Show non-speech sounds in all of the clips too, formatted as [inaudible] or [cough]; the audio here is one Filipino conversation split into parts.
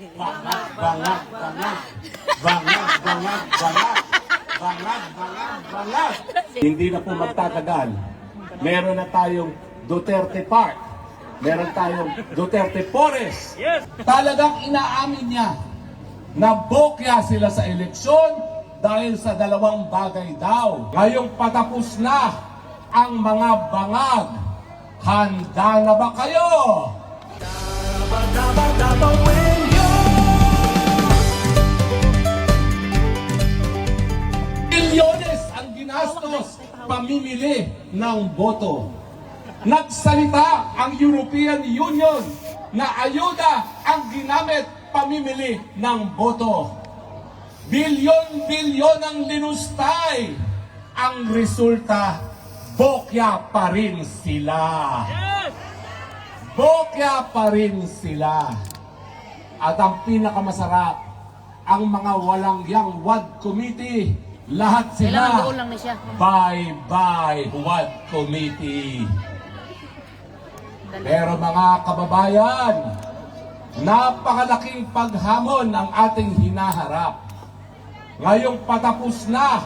Bangag, bangag, bangag. Bangag, bangag, bangag. Bangag, bangag, bangag. Hindi na po magtatagal. Meron na tayong Duterte Park. Meron tayong Duterte Forest. Yes! Talagang inaamin niya na bokya sila sa eleksyon dahil sa dalawang bagay daw. Ngayong patapos na ang mga bangag. Handa na ba kayo? Milyones ginastos pamimili ng boto. Nagsalita ang European Union na ayuda ang ginamit pamimili ng boto. Bilyon-bilyon ang linustay. Ang resulta, bokya pa rin sila. Bokya pa rin sila. At ang pinakamasarap, ang mga walang yang WAD committee, lahat Kailangan sila doon lang na siya. bye-bye WAD committee. Pero mga kababayan, napakalaking paghamon ang ating hinaharap. Ngayong patapos na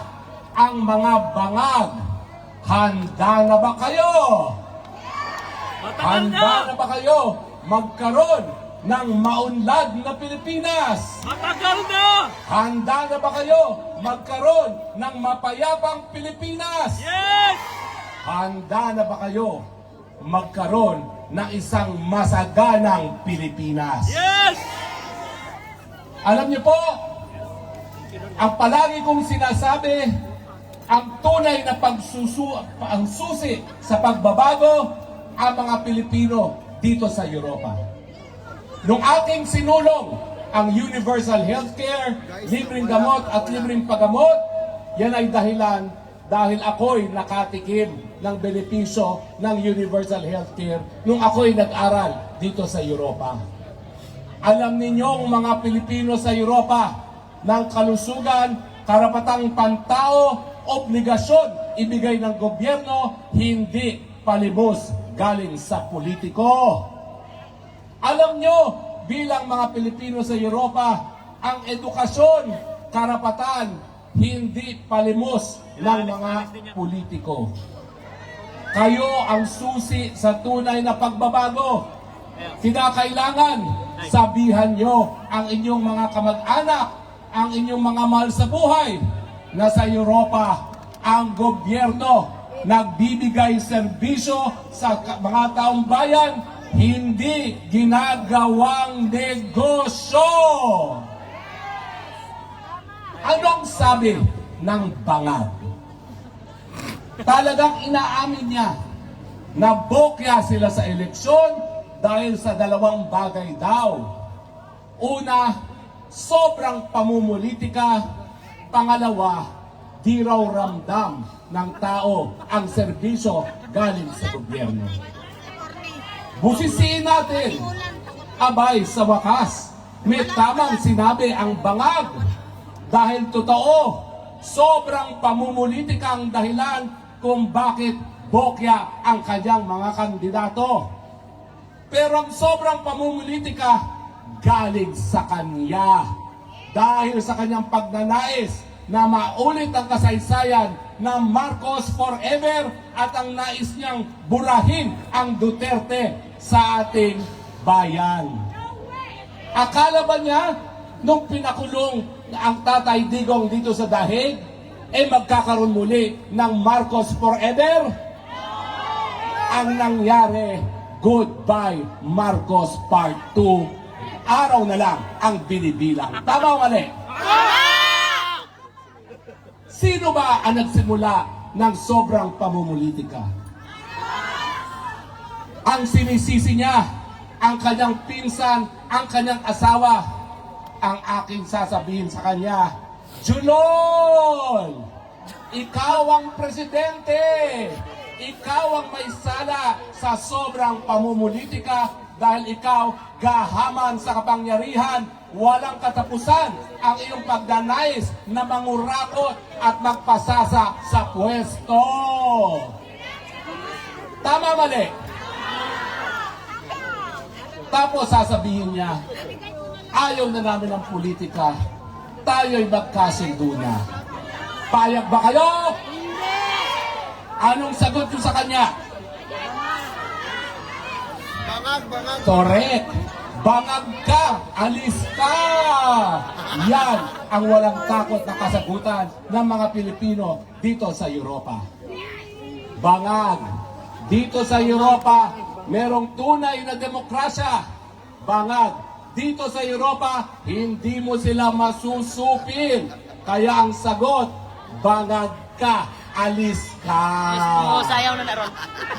ang mga bangag, handa na ba kayo? Handa na ba kayo magkaroon ng maunlad na Pilipinas? Matagal na! Handa na ba kayo magkaroon ng mapayapang Pilipinas? Yes! Handa na ba kayo magkaroon ng isang masaganang Pilipinas? Yes! Alam niyo po, ang palagi kong sinasabi, ang tunay na pagsusu, ang susi sa pagbabago, ang mga Pilipino dito sa Europa. Nung aking sinulong ang universal healthcare, libreng gamot at libreng paggamot, yan ay dahilan dahil ako'y nakatikim ng benepisyo ng universal healthcare nung ako'y nag-aral dito sa Europa. Alam ninyong mga Pilipino sa Europa ng kalusugan, karapatang pantao, obligasyon ibigay ng gobyerno, hindi palibos galing sa politiko. Alam nyo, bilang mga Pilipino sa Europa, ang edukasyon, karapatan, hindi palimos ng mga politiko. Kayo ang susi sa tunay na pagbabago. Kinakailangan sabihan nyo ang inyong mga kamag-anak, ang inyong mga mahal sa buhay na sa Europa ang gobyerno nagbibigay serbisyo sa mga taong bayan, hindi ginagawang negosyo. Anong sabi ng bangag? Talagang inaamin niya na bokya sila sa eleksyon dahil sa dalawang bagay daw. Una, sobrang pamumulitika. Pangalawa, di raw ramdam ng tao ang serbisyo galing sa gobyerno. Busisiin natin, abay sa wakas, may tamang sinabi ang bangag dahil totoo, sobrang pamumulitika ang dahilan kung bakit bokya ang kanyang mga kandidato. Pero ang sobrang pamumulitika galing sa kanya. Dahil sa kanyang pagnanais na maulit ang kasaysayan ng Marcos forever at ang nais niyang burahin ang Duterte sa ating bayan. Akala ba niya nung pinakulong ang Tatay Digong dito sa Dahig, eh magkakaroon muli ng Marcos forever? Ang nangyari, goodbye Marcos Part 2. Araw na lang ang binibilang. Tama o mali? Sino ba ang nagsimula ng sobrang pamumulitika? Ang sinisisi niya, ang kanyang pinsan, ang kanyang asawa, ang aking sasabihin sa kanya, Julol! Ikaw ang presidente! Ikaw ang may sala sa sobrang pamumulitika dahil ikaw gahaman sa kapangyarihan, walang katapusan ang iyong pagdanais na mangurakot at magpasasa sa pwesto. Tama mali? Tapos sasabihin niya, ayaw na namin ng politika, tayo'y magkasundo na. Payag ba kayo? Anong sagot nyo sa kanya? Bangag, bangag. Correct. Bangag ka, alis ka. Yan ang walang takot na kasagutan ng mga Pilipino dito sa Europa. Bangag. Dito sa Europa, merong tunay na demokrasya. Bangag. Dito sa Europa, hindi mo sila masusupin. Kaya ang sagot, bangag ka, alis ka. Oo, sayaw na naron.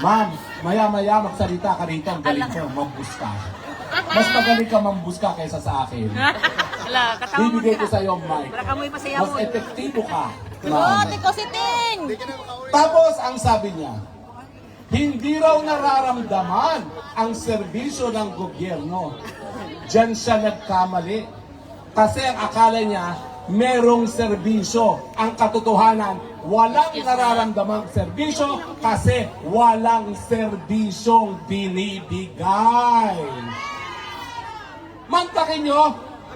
Ma'am, maya-maya magsalita ka rito. Ang galing ko, mambus ka. Mas magaling ka mambus ka kaysa sa akin. [laughs] Ala, katawa mo Bibigay ko ka. sa iyo, Mike. Para kamoy pa sayaw Mas mo. epektibo ka. Oo, ma'am. tiko si Ting. Tapos, ang sabi niya, hindi raw nararamdaman ang serbisyo ng gobyerno. Diyan siya nagkamali. Kasi ang akala niya, merong serbisyo. Ang katotohanan, walang nararamdamang serbisyo kasi walang serbisyong binibigay. Mantakin nyo,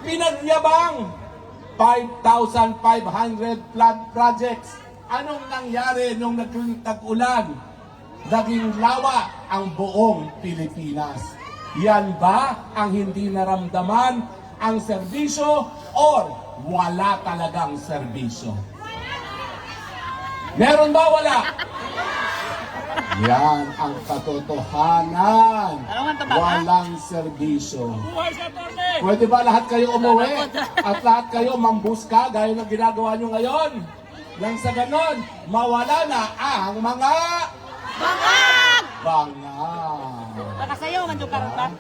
pinagyabang 5,500 flood projects. Anong nangyari nung nag- nag-ulan? Naging lawa ang buong Pilipinas. Yan ba ang hindi naramdaman ang serbisyo or wala talagang serbisyo? Meron ba wala? Yan ang katotohanan. Ba, ha? Walang serbisyo. Pwede ba lahat kayo umuwi? At lahat kayo mambuska gaya ng ginagawa nyo ngayon? Nang sa ganon, mawala na ang mga Bangag! bangag. Baka sayaw man yung karutan.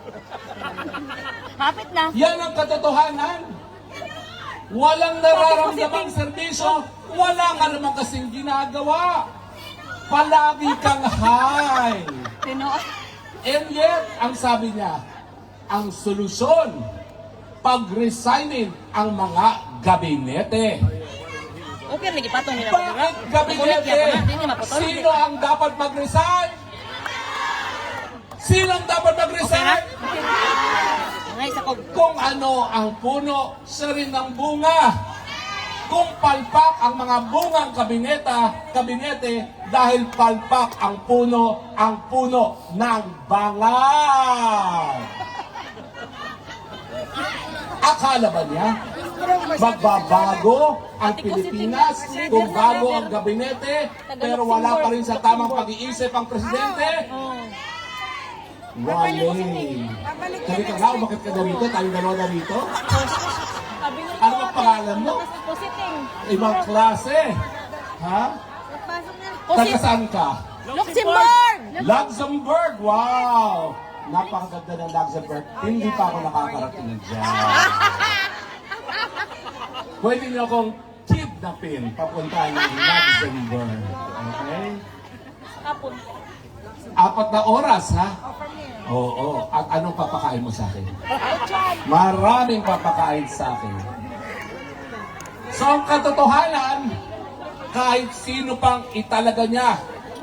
Hapit na. Yan ang katotohanan. Walang nararamdamang serbisyo, wala ka naman kasing ginagawa. Palagi kang high. Tinoon. And yet, ang sabi niya, ang solusyon, pag-resignin ang mga gabinete. Okay, lagi patong nila. Bakit gabinete? Sino ang dapat mag-resign? Sino ang dapat mag-resign? Kung ano ang puno, siya rin ang bunga. Kung palpak ang mga bungang kabineta, kabinete, dahil palpak ang puno, ang puno ng bangag. Akala ba niya? Magbabago ang Pilipinas kung bago ang gabinete, pero wala pa rin sa tamang pag-iisip ang presidente? Wale. Sabi ka nga, bakit ka narito? Tayong dalawa narito? Ano ang pangalan mo? Ibang klase. Ha? Taga saan ka? Luxembourg! Luxembourg! Wow! Napakaganda ng Luxembourg. Hindi pa ako nakakarating dyan. [laughs] Pwede niyo akong kidnapin papunta ng Luxembourg. Okay? Apat na oras, ha? Oo. At anong papakain mo sa akin? Maraming papakain sa akin. So, ang katotohanan, kahit sino pang italaga niya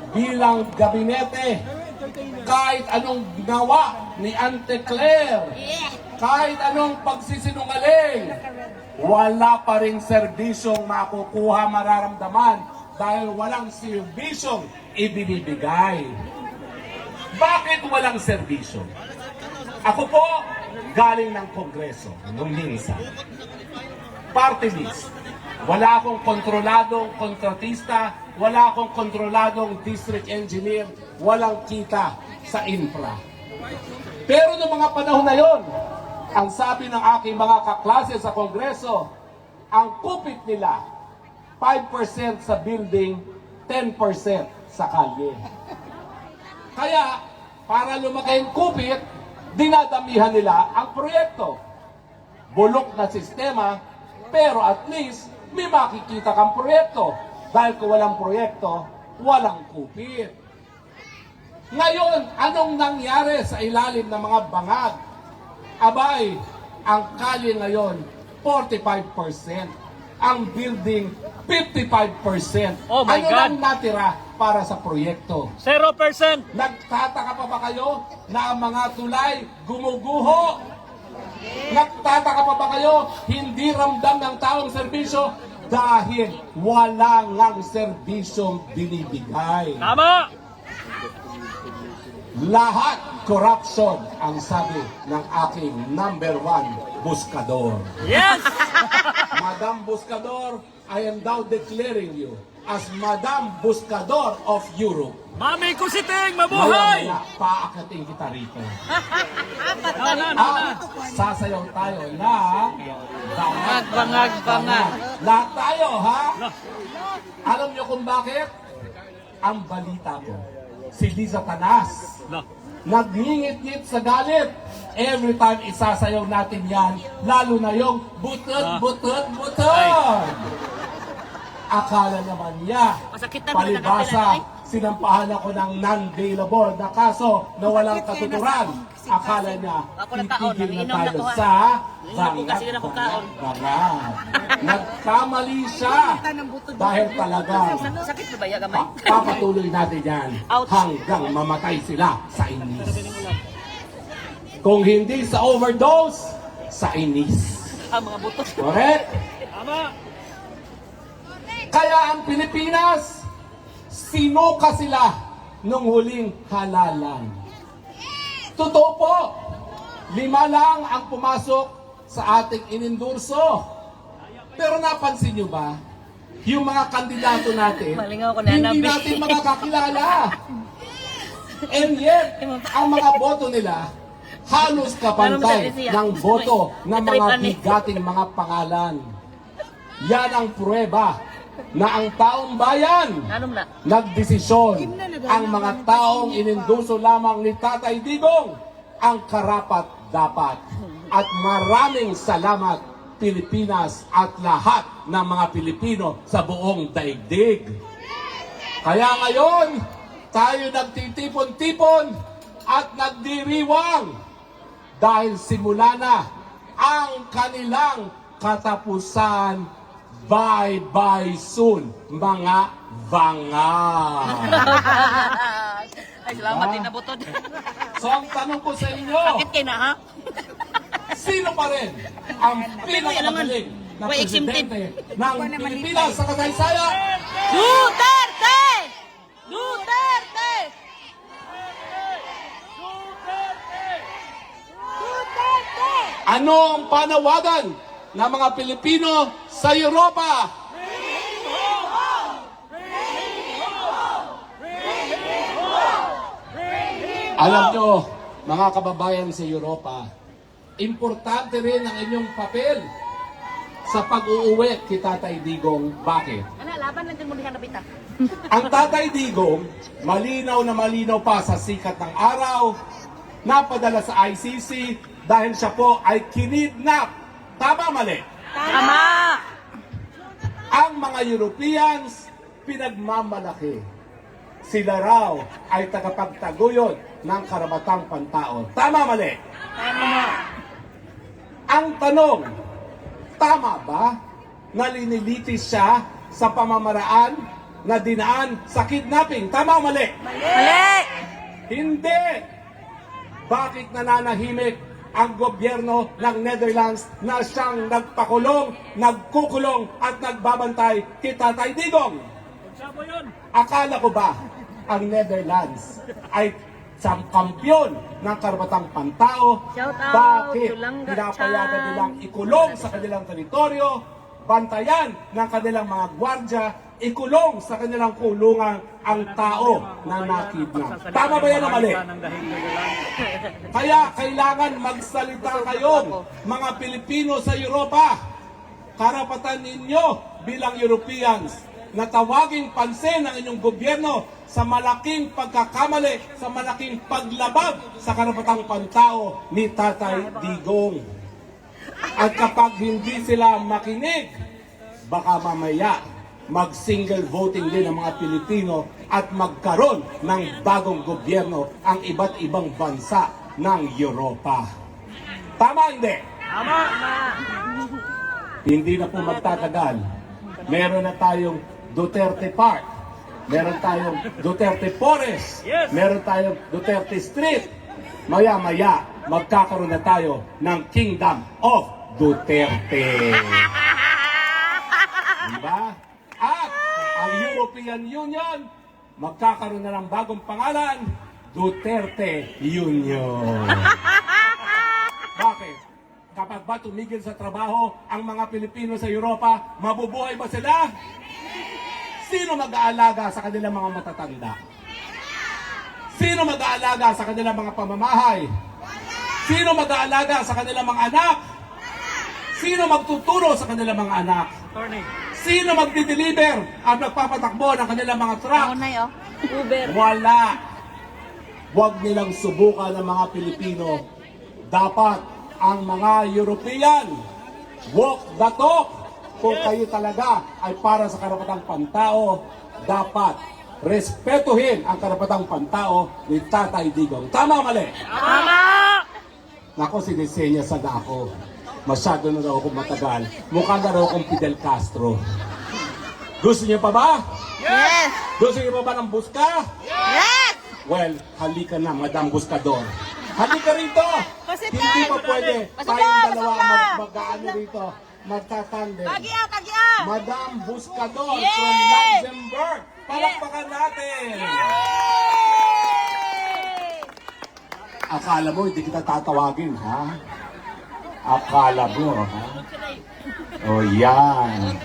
bilang gabinete, kahit anong ginawa ni Ante Claire, kahit anong pagsisinungaling, wala pa rin serbisyong makukuha mararamdaman dahil walang serbisyong ibibigay. Bakit walang serbisyo? Ako po, galing ng Kongreso, nung minsan. Party list. Wala akong kontroladong kontratista, wala akong kontroladong district engineer, walang kita sa infra. Pero noong mga panahon na yon, ang sabi ng aking mga kaklase sa Kongreso, ang kupit nila, 5% sa building, 10% sa kalye. Kaya, para lumaki ang kupit, dinadamihan nila ang proyekto. Bulok na sistema, pero at least may makikita kang proyekto. Dahil kung walang proyekto, walang kupit. Ngayon, anong nangyari sa ilalim ng mga bangag? Abay, ang kalye ngayon, 45%. Ang building, 55%. Oh my ano God. lang natira para sa proyekto? 0%! Nagtataka pa ba kayo na ang mga tulay gumuguho? Nagtataka pa ba kayo? Hindi ramdam ng taong serbisyo dahil wala ngang serbisyong binibigay. Tama! Lahat corruption ang sabi ng aking number one buskador. Yes! [laughs] Madam Buscador, I am now declaring you as Madam Buscador of Europe. Mami Kusiting, mabuhay! Maya-maya, paakating kita rito. Na, na, na, na. At sasayaw tayo ng bangag, bangag, bangag. Lahat tayo, ha? Alam niyo kung bakit? Ang balita ko, si Liza Tanas, Na. nagngingit-ngit sa galit. Every time isasayaw natin yan, lalo na yung butod, Ah. butod, butod. Akala naman niya, palibasa, sinampahan ako ng non-bailable na kaso na walang katuturan. Akala niya, Ako na taon, titigil na tayo sa taon. bangag. Nagkamali siya dahil talagang Sakit na ba ya gamay? Pa- papatuloy natin yan hanggang mamatay sila sa inis. Kung hindi sa overdose, sa inis. Ang mga buto. Correct? Tama! Kaya ang Pilipinas, sinuka sila nung huling halalan. Totoo po, lima lang ang pumasok sa ating inendurso. Pero napansin nyo ba, yung mga kandidato natin, hindi Nabi. natin makakakilala. And yet, ang mga boto nila, halos kapantay ng boto ng mga bigating mga pangalan. Yan ang pruweba na ang taong bayan nagdesisyon ang mga taong ininduso lamang ni Tatay Digong ang karapat dapat. At maraming salamat Pilipinas at lahat ng mga Pilipino sa buong daigdig. Kaya ngayon, tayo nagtitipon-tipon at nagdiriwang dahil simula na ang kanilang katapusan bye-bye soon, mga vanga. [laughs] Ay, salamat Ah. din na butod. [laughs] So ang tanong ko sa inyo, Sakit kayo na ha? sino pa rin ang pinakamagaling na wait, exempted. presidente ng Pilipinas sa kasaysayan? Duterte! Duterte! Duterte! Ano ang panawagan ng mga Pilipino sa Europa? Alam nyo, mga kababayan sa Europa, importante rin ang inyong papel sa pag-uuwi kay Tatay Digong. Bakit? Ano, laban lang din mo dihan napita. [laughs] Ang Tatay Digong, malinaw na malinaw pa sa sikat ng araw, napadala sa ICC dahil siya po ay kinidnap. Tama mali? Tama! Ang mga Europeans, pinagmamalaki. Sila raw ay tagapagtaguyod ng karamatang pantao. Tama mali? Tama! Ang tanong, tama ba na linilitis siya sa pamamaraan na dinaan sa kidnapping? Tama o mali? Mali! Hindi! Bakit nananahimik ang gobyerno ng Netherlands na siyang nagpakulong, nagkukulong at nagbabantay kay Tatay Digong? Akala ko ba ang Netherlands ay isang kampyon ng karbatang pantao? Bakit pinapayagan nilang ikulong sa kanilang teritoryo, bantayan ng kanilang mga gwardya, ikulong sa kanilang kulungan ang tao na nakidnap? Tama ba yan o mali? Kaya kailangan magsalita kayong mga Pilipino sa Europa. Karapatan ninyo bilang Europeans na tawaging pansin ng inyong gobyerno sa malaking pagkakamali, sa malaking paglabag sa karapatang pantao ni Tatay Digong. At kapag hindi sila makinig, baka mamaya mag-single voting din ang mga Pilipino at magkaroon ng bagong gobyerno ang iba't ibang bansa ng Europa. Tama hindi? Tama! Hindi na po magtatagal. Meron na tayong Duterte Park. Meron tayong Duterte Forest. Meron tayong Duterte Street. Maya-maya, magkakaroon na tayo ng Kingdom of Duterte. Diba? At ang European Union, magkakaroon na ng bagong pangalan, Duterte Union. Bakit? Kapag ba tumigil sa trabaho ang mga Pilipino sa Europa, mabubuhay ba sila? Sino mag-aalaga sa kanilang mga matatanda? Sino mag-aalaga sa kanilang mga pamamahay? Sino mag-aalaga sa kanilang mga anak? Sino magtuturo sa kanilang mga anak? Sino magdi-deliver at magpapatakbo ng kanilang mga truck? Oh. Uber. Wala. Huwag nilang subukan ng mga Pilipino. Dapat ang mga European walk the talk. Kung kayo talaga ay para sa karapatang pantao, dapat respetuhin ang karapatang pantao ni Tatay Digong. Tama o mali? Tama! Nako, sinisenya sa dako. Masyado na daw ako matagal. Mukha na raw akong Fidel Castro. Gusto niyo pa ba? Yes! Gusto niyo pa ba ng buska? Yes! Well, halika na, Madam Buscador. Halika rito! Pasitay! Hindi pa pwede tayong na, dalawa na! mag, mag-ano rito, magtatandem. Tagya, tagya! Madam Buscador Yay! from Luxembourg. Palakpakan natin! Akala mo, hindi kita tatawagin, ha? Akala mo, ha? O yan.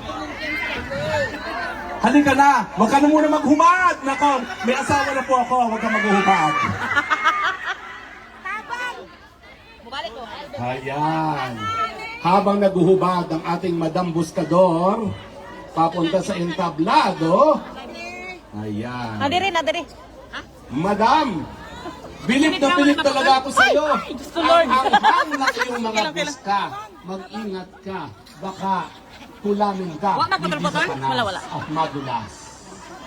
Halika na! Huwag ka na muna maghumad! Nako, may asawa na po ako. Huwag ka maghumad. Ayan. Habang naguhubad ang ating Madam Buscador, papunta sa entablado. Ayan. Nadiri, nadiri. Madam, bilip na bilip talaga ako sa iyo. Ko, Lord. Ang anghang na iyong mga buska. Mag-ingat ka. Baka tulamin ka. Wa na ko Wala, wala. At madulas.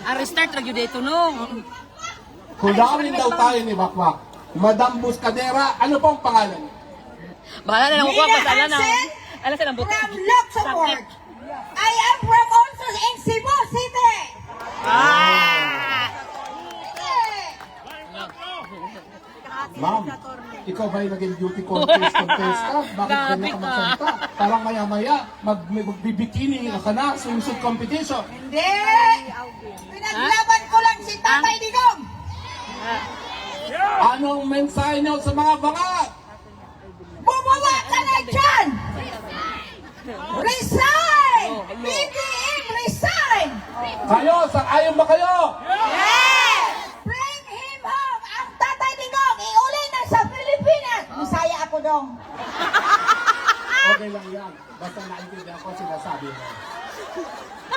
Ang restart lagi dito, no? Kulawin daw tayo ni Bakwak. Madam Buscadera, ano pong pangalan? Bahala na lang ko Nina pa ala na. Hansen Ala sa ng buto. from Luxembourg. I am from also in Cebu City. Ah! Ma'am, ikaw ba yung naging beauty contest contest ka? [laughs] Bakit ganyan ka magsalita? Parang maya-maya, mag, mag- magbibikini ka na, swimsuit competition. Hindi. Pinaglaban ko lang si Tatay Digong. Anong mensahe niyo sa mga bangat? Bumuwa ka na dyan. Resign. BBM resign. Kayo, sa ayon ba kayo? Bring dong. [laughs] Okay lang yan. Basta naintindihan ko sinasabi mo.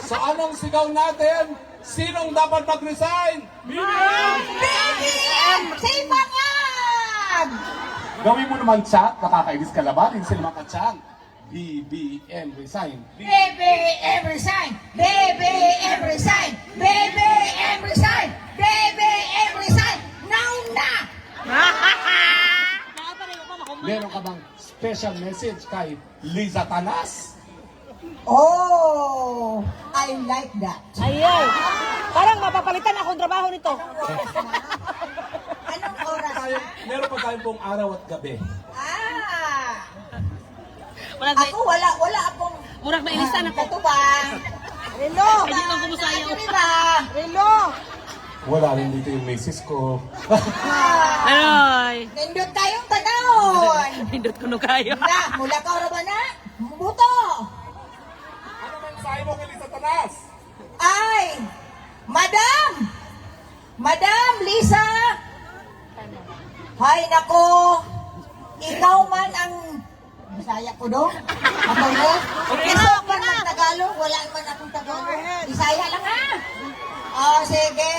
So anong sigaw natin? Sinong dapat mag-resign? BBM Simangan. Gawin mo naman chat, nakakainis ka laban, hindi sila makachant. BBM resign. BBM resign! BBM resign! BBM resign! BBM resign! Now na! [laughs] Meron ka bang special message kay Liza Tanas? Oh, I like that. Ayaw. Parang mapapalitan akong trabaho nito. Anong oras Tayo, meron pa tayong buong araw at gabi. Ah! Wala Ako wala, wala akong... Murag mailisan ako. Ito ba? Relo! Ay, di ko kumusaya. Ano ba? Wala rin dito yung misis ko. [laughs] Ay. Nindot tayong tanawon! Hindot [laughs] ko no kayo. Na, mula ka ba na? Buto! ano mensahe mo kay Liza Tanas? Ay! Madam! Madam Lisa! Hay nako! Ikaw man ang Bisaya ko do. Ako mo. Okay okay man Tagalog. Wala man akong Tagalog. Bisaya lang ha. Oh, sige.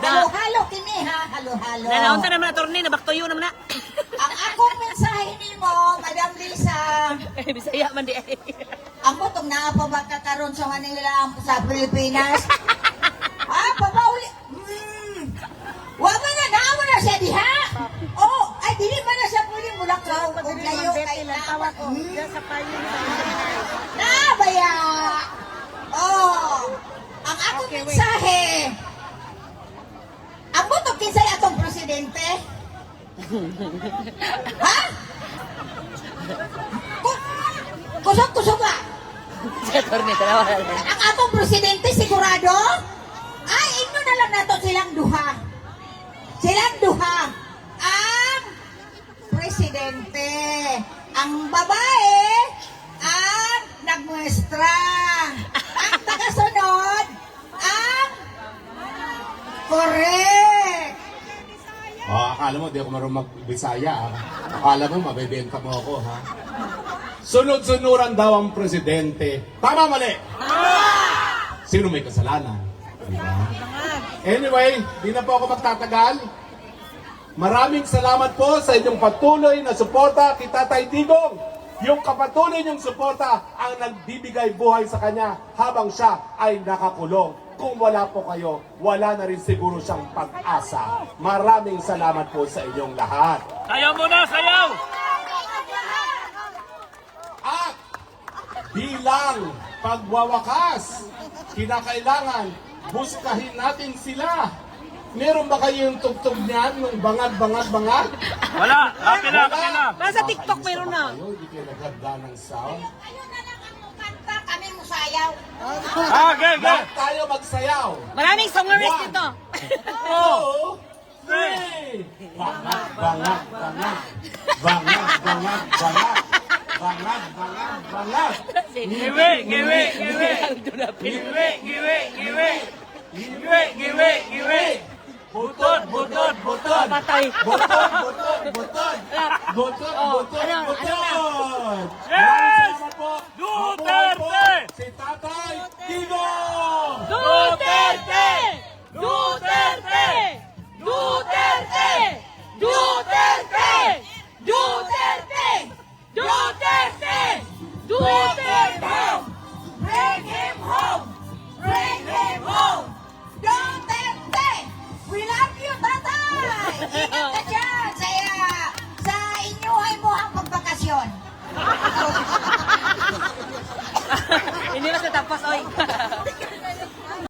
Halo-halo kini ha. Halo-halo. Nanaunta naman na torney, nabaktoyo naman na. [laughs] Ang akong mensahe nimo, Madam Lisa, [laughs] Eh, Bisaya man di ay. Amo tong naa pa ba kakaroon sa Manila sa Pilipinas? [laughs] ah, papauli. Hmm. Wa man na naamo na siya diha. Oh, ay dili man na siya pwede mula ka ug layo kay tawag ko. Sa Na baya. Oh. Ang akong mensahe. Amo to kinsay atong presidente? [laughs] Ha? Ku- Kusog-kusog na. Ang atong presidente sigurado? Ay, inyo na lang nato silang duha. Silang duha. Ang presidente. Ang babae, ang nagmuestra. Ang tagasunod, ang correct. Oh, akala mo, di ako marunong magbisaya, ha? Akala mo, mabebenta mo ako, ha? Sunod-sunuran daw ang presidente. Tama, mali! Sino may kasalanan? Diba? Anyway, di na po ako magtatagal. Maraming salamat po sa inyong patuloy na suporta kay Tatay Digong. Yung kapatuloy niyong suporta ang nagbibigay buhay sa kanya habang siya ay nakakulong. Kung wala po kayo, wala na rin siguro siyang pag-asa. Maraming salamat po sa inyong lahat. Sayaw muna, sayaw! At bilang pagwawakas, kinakailangan buskahin natin sila. Meron ba kayong tugtog niyan nung bangag-bangag-bangag? Wala, happy na, happy na. Nasa TikTok meron na. Kayo, hindi kayo naganda ng sound. Kayo na lang ang mukanta, musayaw. Ah, okay, okay. Lahat tayo magsayaw. Maraming songaris One. dito. Two, three. Bangag, bangag, bangag. Bangag, bangag, bangag. Bangag, bangag, bangag. Giwi, giwi, giwi. Giwi, giwi, giwi. Giwi, giwi, giwi. Butod, butod, butod. Patay. Butod, butod, butod. Butod, Oh, butod, ano, butod. Yes! Maraming salamat po. Duterte! Mabuhay po Si Tatay Digong! Duterte! Duterte! Duterte! Duterte! Duterte! Duterte! Duterte! Bring him home! Bring him home! Duterte! We love you, tatay! Ingat ka dyan sa, sa inyuhay mo ang pagbakasyon. [laughs] Hindi na sa tapos, oy. [laughs]